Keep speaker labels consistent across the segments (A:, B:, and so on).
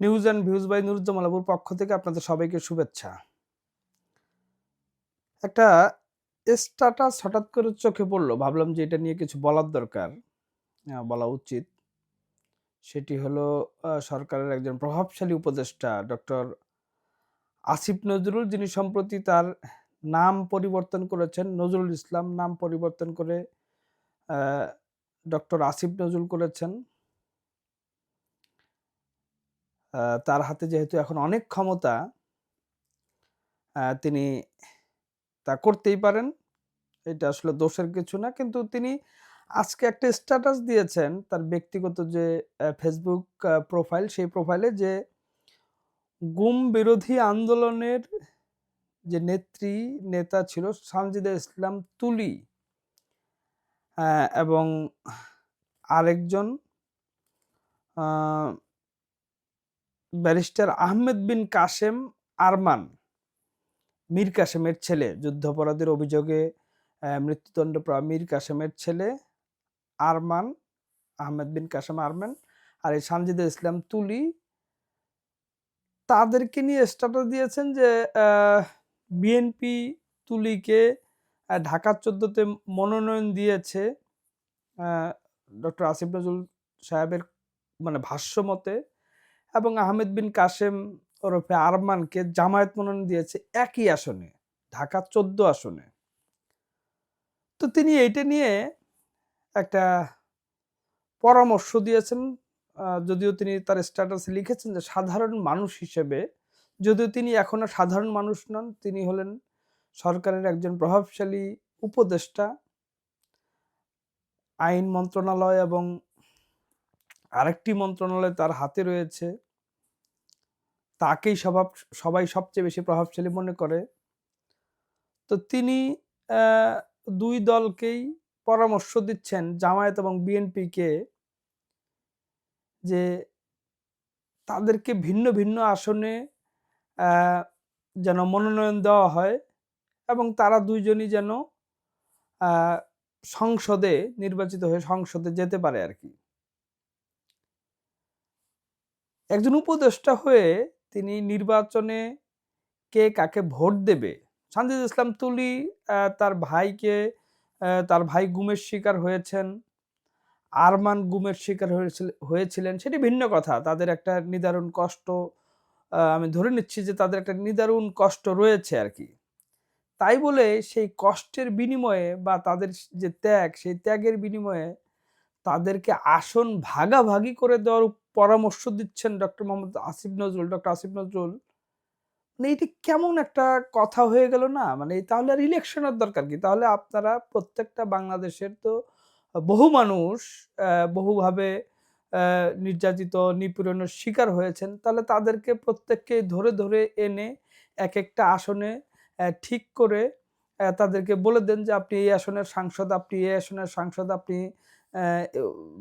A: News and views by নুরুজ্জামালাবুর পক্ষ থেকে আপনাদের সবাইকে শুভেচ্ছা। একটা স্ট্যাটাস হঠাৎ করে চোখে পড়ল, ভাবলাম যে এটা নিয়ে কিছু বলার দরকার। বলা উচিত। সেটি হলো সরকারের একজন প্রভাবশালী উপদেষ্টা ডক্টর আসিফ নজরুল, যিনি সম্প্রতি তার নাম পরিবর্তন করেছেন, নজরুল ইসলাম নাম পরিবর্তন করে ডক্টর আসিফ নজরুল করেছেন। তার হাতে যেহেতু এখন অনেক ক্ষমতা তিনি তা করতেই পারেন। এটা আসলে দোষের কিছু না। কিন্তু তিনি আজকে একটা স্ট্যাটাস দিয়েছেন তার ব্যক্তিগত যে ফেসবুক প্রোফাইল সেই প্রোফাইলে যে, গুম বিরোধী আন্দোলনের যে নেত্রী, নেতা ছিল সানজিদা ইসলাম তুলি এবং আরেকজন ব্যারিস্টার আহমেদ বিন কাশেম আরমান, মীর কাশেমের ছেলে, যুদ্ধাপরাধের অভিযোগে মৃত্যুদণ্ড পাওয়া মীর কাশেমের ছেলে আরমান, আহমেদ বিন কাশেম আরমান আর এই সানজিদা ইসলাম তুলি তাদেরকে নিয়ে স্ট্যাটাস দিয়েছেন যে বিএনপি তুলিকে ঢাকা চোদ্দতে মনোনয়ন দিয়েছে ডক্টর আসিফ নজরুল সাহেবের মানে ভাষ্য মতে। এবং আহমেদ বিন কাশেম ওরফে আরমানকে জামায়াত মনোনয়ন দিয়েছে একই আসনে ঢাকা চোদ্দ আসনে। তো তিনি এইটা নিয়ে একটা পরামর্শ দিয়েছেন যদিও তিনি তার স্ট্যাটাসে লিখেছেন যে সাধারণ মানুষ হিসেবে, যদিও তিনি এখনও সাধারণ মানুষ নন, তিনি হলেন সরকারের একজন প্রভাবশালী উপদেষ্টা, আইন মন্ত্রণালয় এবং আরেকটি মন্ত্রণালয় তার হাতে রয়েছে। তাকেই স্বভাব সবাই সবচেয়ে বেশি প্রভাবশালী মনে করে। তো তিনি দুই দলকেই পরামর্শ দিচ্ছেন জামায়াত এবং বিএনপিকে যে তাদেরকে ভিন্ন ভিন্ন আসনে যেন মনোনয়ন দেওয়া হয় এবং তারা দুইজনই যেন সংসদে নির্বাচিত হয়ে সংসদে যেতে পারে আর কি। একজন উপদেষ্টা হয়ে তিনি নির্বাচনে কে কাকে ভোট দেবে? সানজিদ ইসলাম তুলি তার ভাইকে তার ভাই গুমের শিকার হয়েছেন, আরমান গুমের শিকার হয়েছিল- হয়েছিলেন। সেটি ভিন্ন কথা। তাদের একটা নিদারুণ কষ্ট আমি ধরে নিচ্ছি যে তাদের একটা নিদারুণ কষ্ট রয়েছে আর কি। তাই বলে সেই কষ্টের বিনিময়ে বা তাদের যে ত্যাগ, সেই ত্যাগের বিনিময়ে তাদেরকে আসন ভাগাভাগি করে দেওয়ার পরামর্শ দিচ্ছেন ডক্টর মোহাম্মদ আসিফ নজরুল। ডক্টর আসিফ নজরুল মানে এটি কেমন একটা কথা হয়ে গেল না? মানে তাহলে আর ইলেকশনের দরকার কি? তাহলে আপনারা প্রত্যেকটা বাংলাদেশের তো বহু মানুষ বহুভাবে নির্যাতিত, নিপীড়নের শিকার হয়েছেন। তাহলে তাদেরকে প্রত্যেককে ধরে ধরে এনে এক একটা আসনে ঠিক করে তাদেরকে বলে দেন যে আপনি এই আসনের সাংসদ, আপনি এই আসনের সাংসদ, আপনি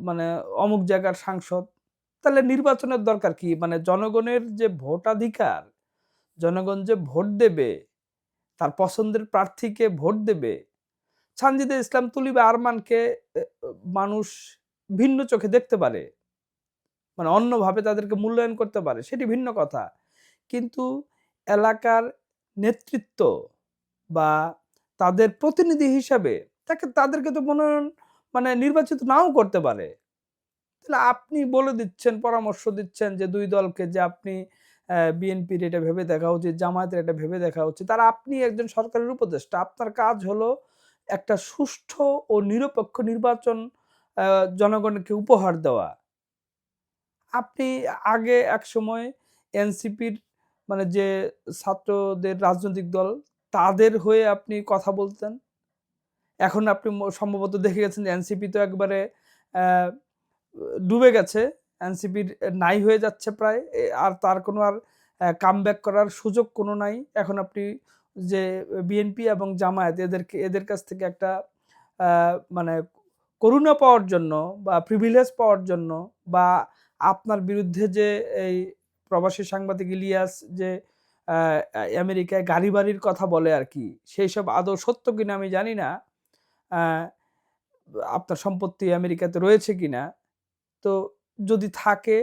A: মানে অমুক জায়গার সাংসদ। তাহলে নির্বাচনের দরকার কি? মানে জনগণের যে ভোটাধিকার, জনগণ যে ভোট দেবে, তার পছন্দের প্রার্থীকে ভোট দেবে সানজিদা ইসলাম তুলি বা আরমানকে মানুষ ভিন্ন চোখে দেখতে পারে মানে অন্যভাবে তাদেরকে মূল্যায়ন করতে পারে, সেটি ভিন্ন কথা। কিন্তু এলাকার নেতৃত্ব বা তাদের প্রতিনিধি হিসাবে তাকে, তাদেরকে তো মনোনয়ন মানে নির্বাচিত নাও করতে পারে। তাহলে আপনি বলে দিচ্ছেন, পরামর্শ দিচ্ছেন যে দুই দলকে যে আপনি বিএনপির এটা ভেবে দেখা উচিত, জামায়াতের এটা ভেবে দেখা উচিত। আর আপনি একজন সরকারের উপদেষ্টা। আপনার কাজ হলো একটা সুষ্ঠু ও নিরপেক্ষ নির্বাচন জনগণকে উপহার দেওয়া। আপনি আগে এক সময় এনসিপির মানে যে ছাত্রদের রাজনৈতিক দল, তাদের হয়ে আপনি কথা বলতেন। এখন আপনি সম্ভবত দেখে গেছেন যে এনসিপি তো একবারে ডুবে গেছে। এনসিপির নাই হয়ে যাচ্ছে প্রায়। আর তার কোনো আর কাম করার সুযোগ কোনো নাই। এখন আপনি যে বিএনপি এবং জামায়াত, এদেরকে, এদের কাছ থেকে একটা মানে করুণা পাওয়ার জন্য বা প্রিভিলেজ পাওয়ার জন্য বা আপনার বিরুদ্ধে যে এই প্রবাসী সাংবাদিক ইলিয়াস যে আমেরিকায় গাড়ি বাড়ির কথা বলে আর কি, সেই সব আদৌ সত্য কিনা আমি জানি না। আপনার সম্পত্তি আমেরিকাতে রয়েছে কিনা, তো যদি থাকে,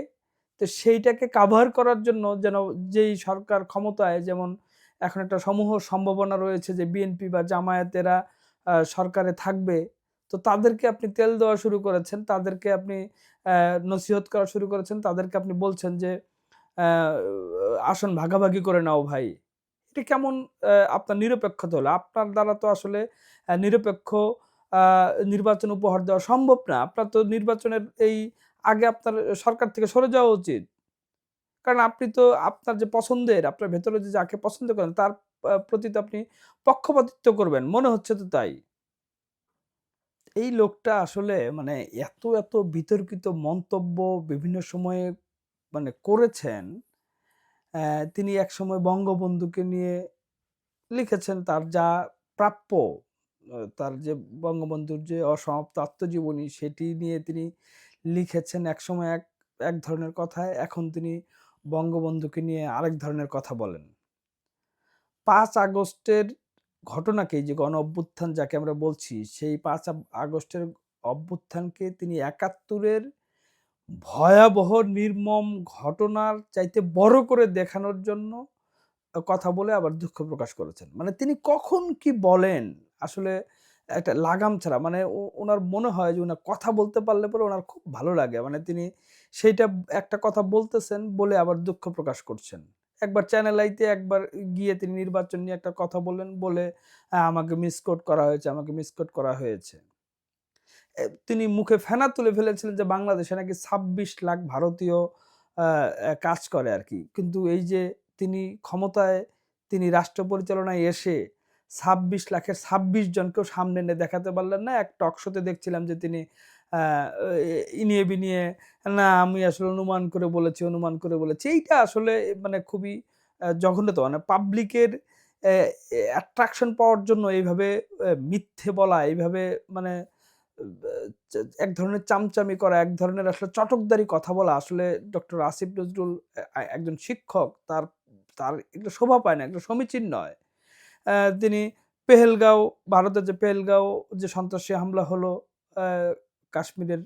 A: তো সেইটাকে কাভার করার জন্য যেন যেই সরকার ক্ষমতায়, যেমন এখন একটা সমূহ সম্ভাবনা রয়েছে যে বিএনপি বা জামায়াতেরা সরকারে থাকবে, তো তাদেরকে আপনি তেল দেওয়া শুরু করেছেন, তাদেরকে আপনি নসিহত করা শুরু করেছেন, তাদেরকে আপনি বলছেন যে আসন ভাগাভাগি করে নাও ভাই। এটা কেমন আপনার নিরপেক্ষতা হলো আপনার দ্বারা তো আসলে নিরপেক্ষ নির্বাচন উপহার দেওয়া সম্ভব না। আপনার তো নির্বাচনের এই আগে আপনার সরকার থেকে সরে যাওয়া উচিত। কারণ আপনি তো আপনার যে পছন্দের, আপনার ভেতরে যে যাকে পছন্দ করেন, তার প্রতি তো আপনি পক্ষপাতিত্ব করবেন। মনে হচ্ছে তো তাই। এই লোকটা আসলে মানে এত এত বিতর্কিত মন্তব্য বিভিন্ন সময়ে মানে করেছেন। তিনি একসময় বঙ্গবন্ধুকে নিয়ে লিখেছেন তার যা প্রাপ্য তার যে বঙ্গবন্ধুর যে অসমাপ্ত আত্মজীবনী সেটি নিয়ে তিনি লিখেছেন একসময় এক এক ধরনের কথা এখন তিনি বঙ্গবন্ধুকে নিয়ে আরেক ধরনের কথা বলেন। পাঁচ আগস্টের ঘটনাকে, যে গণ অভ্যুত্থান যাকে আমরা বলছি, সেই পাঁচ আগস্টের অভ্যুত্থানকে তিনি একাত্তরের ভয়াবহ নির্মম ঘটনার চাইতে বড় করে দেখানোর জন্য কথা বলে আবার দুঃখ প্রকাশ করেছেন। মানে তিনি কখন কি বলেন? আসলে একটা লাগাম ছাড়া মানে ওনার মনে হয় যে ওনার কথা বলতে পারলে পরে ওনার খুব ভালো লাগে। মানে তিনি সেইটা একটা কথা বলতেছেন বলে আবার দুঃখ প্রকাশ করছেন। একবার চ্যানেল আইতে একবার গিয়ে তিনি নির্বাচন নিয়ে একটা কথা বললেন বলে "আহ, আমাকে মিসকোট করা হয়েছে আমাকে মিসকোট করা হয়েছে। তিনি মুখে ফেনা তুলে ফেলেছিলেন যে বাংলাদেশে নাকি ছাব্বিশ লাখ ভারতীয় কাজ করে আর কি কিন্তু এই যে তিনি ক্ষমতায়, তিনি রাষ্ট্র পরিচালনায় এসে ছাব্বিশ লাখের ছাব্বিশ জনকেও সামনে এনে দেখাতে পারলেন না। এক টক শোতে দেখছিলাম যে তিনি ইনিয়ে বিনিয়ে, না, আমি আসলে অনুমান করে বলেছি, অনুমান করে বলেছি। এইটা আসলে মানে খুবই জঘন্যতা মানে পাবলিকের অ্যাট্রাকশন পাওয়ার জন্য এইভাবে মিথ্যে বলা, এইভাবে মানে এক ধরনের চামচামি করা, এক ধরনের আসলে চটকদারি কথা বলা। আসলে ডক্টর আসিফ নজরুল একজন শিক্ষক, তার তার এগুলো শোভা পায় না, এগুলো সমীচীন নয়। তিনি পেহেলগাঁও, ভারতের যে পেহেলগাঁও যে সন্ত্রাসী হামলা হলো কাশ্মীরের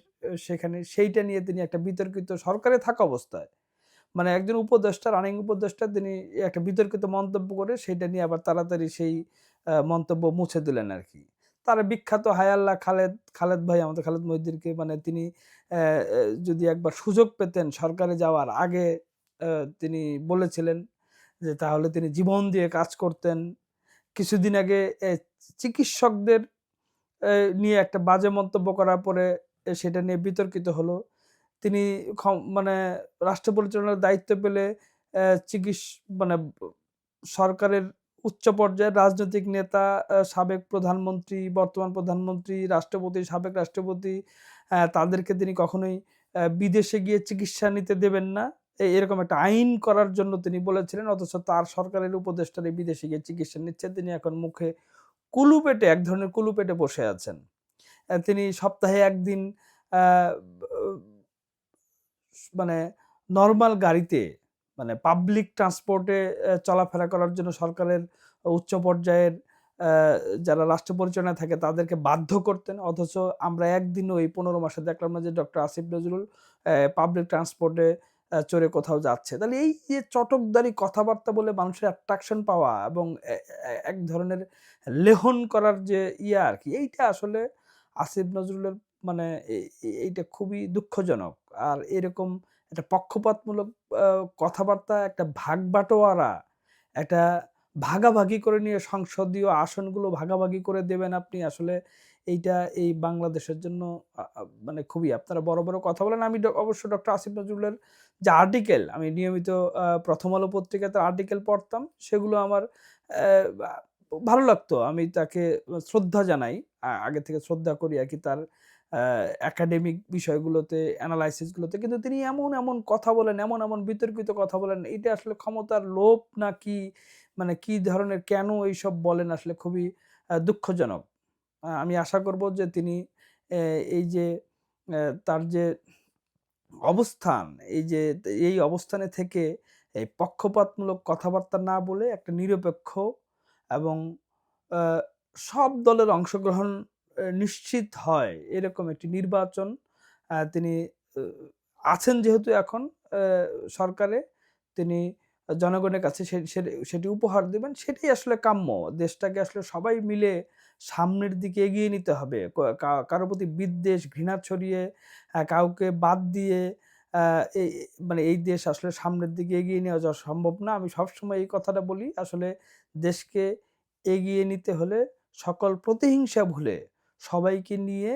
A: সেখানে সেইটা নিয়ে তিনি একটা বিতর্কিত, সরকারে থাকা অবস্থায়। মানে একজন উপদেষ্টা, রানিং উপদেষ্টা, তিনি একটা বিতর্কিত মন্তব্য করে সেটা নিয়ে আবার তাড়াতাড়ি সেই মন্তব্য মুছে দিলেন আর কি। তার বিখ্যাত হায়াল্লাহ খালেদ খালেদ ভাই, আমাদের খালেদ মহিদ্দিরকে মানে তিনি যদি একবার সুযোগ পেতেন সরকারে যাওয়ার আগে তিনি বলেছিলেন যে তাহলে তিনি জীবন দিয়ে কাজ করতেন। কিছুদিন আগে চিকিৎসকদের নিয়ে একটা বাজে মন্তব্য করার পরে সেটা নিয়ে বিতর্কিত হলো। তিনি মানে রাষ্ট্র পরিচালনার দায়িত্ব পেলে চিকিৎস মানে সরকারের উচ্চ পর্যায়ের রাজনৈতিক নেতা সাবেক প্রধানমন্ত্রী, বর্তমান প্রধানমন্ত্রী, রাষ্ট্রপতি, সাবেক রাষ্ট্রপতি তাদেরকে তিনি কখনোই বিদেশে গিয়ে চিকিৎসা নিতে দেবেন না। এরকম একটা আইন করার জন্য তিনি বলেছিলেন, অথচ তার সরকারের উপদেষ্টারে বিদেশে গিয়ে চিকিৎসা নিচ্ছে। তিনি এখন মুখে কুলু পেটে, এক ধরনের কুলু পেটে বসে আছেন। তিনি সপ্তাহে একদিন মানে নর্মাল গাড়িতে মানে পাবলিক ট্রান্সপোর্টে চলাফেরা করার জন্য সরকারের উচ্চ পর্যায়ের যারা রাষ্ট্র পরিচালনায় থাকে তাদেরকে বাধ্য করতেন। অথচ আমরা একদিনও এই পনেরো মাসে দেখলাম না যে ডক্টর আসিফ নজরুল পাবলিক ট্রান্সপোর্টে চড়ে কোথাও যাচ্ছে। তাহলে এই যে চটকদারি কথাবার্তা বলে মানুষের অ্যাট্রাকশন পাওয়া এবং এক ধরনের লেহন করার যে ইয়া আর কি, এইটা আসলে আসিফ নজরুলের মানে এইটা খুবই দুঃখজনক। আর এরকম একটা পক্ষপাতমূলক কথাবার্তা, একটা ভাগ বাটোয়ারা একটা ভাগাভাগি করে নিয়ে সংসদীয় আসনগুলো ভাগাভাগি করে দেবেন আপনি, আসলে এইটা এই বাংলাদেশের জন্য মানে খুবই, আপনারা বড় বড় কথা বলেন। আমি অবশ্য ডক্টর আসিফ নজরুলের যে আর্টিকেল আমি নিয়মিত প্রথম আলো পত্রিকাতে আর্টিকেল পড়তাম, সেগুলো আমার ভালো লাগতো। আমি তাকে শ্রদ্ধা জানাই আগে থেকে শ্রদ্ধা করি আর কি তার একাডেমিক বিষয়গুলোতে অ্যানালাইসিসগুলোতে কিন্তু তিনি এমন এমন কথা বলেন, এমন এমন বিতর্কিত কথা বলেন, এটা আসলে ক্ষমতার লোভ না কি মানে কি ধরনের, কেন এইসব বলেন আসলে খুবই দুঃখজনক। আমি আশা করব যে তিনি এই যে তার যে অবস্থান, এই যে, এই অবস্থানে থেকে, এই পক্ষপাতমূলক কথাবার্তা না বলে একটা নিরপেক্ষ এবং সব দলের অংশগ্রহণ নিশ্চিত হয়। এরকম একটি নির্বাচন তিনি আছেন যেহেতু এখন সরকারে, তিনি জনগণের কাছে সেটি উপহার দেবেন সেটাই আসলে কাম্য। দেশটাকে আসলে সবাই মিলে সামনের দিকে এগিয়ে নিতে হবে। কারও প্রতি বিদ্বেষ, ঘৃণা ছড়িয়ে কাউকে বাদ দিয়ে এই মানে এই দেশ আসলে সামনের দিকে এগিয়ে নেওয়া যাওয়া সম্ভব না। আমি সবসময় এই কথাটা বলি, আসলে দেশকে এগিয়ে নিতে হলে সকল প্রতিহিংসা ভুলে সবাইকে নিয়ে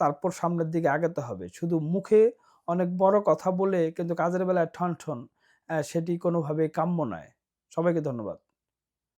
A: তারপর সামনের দিকে আগাতে হবে। শুধু মুখে অনেক বড় কথা বলে কিন্তু কাজের বেলায় ঠন ঠন সেটি কোনোভাবে কাম্য নয়। সবাইকে ধন্যবাদ।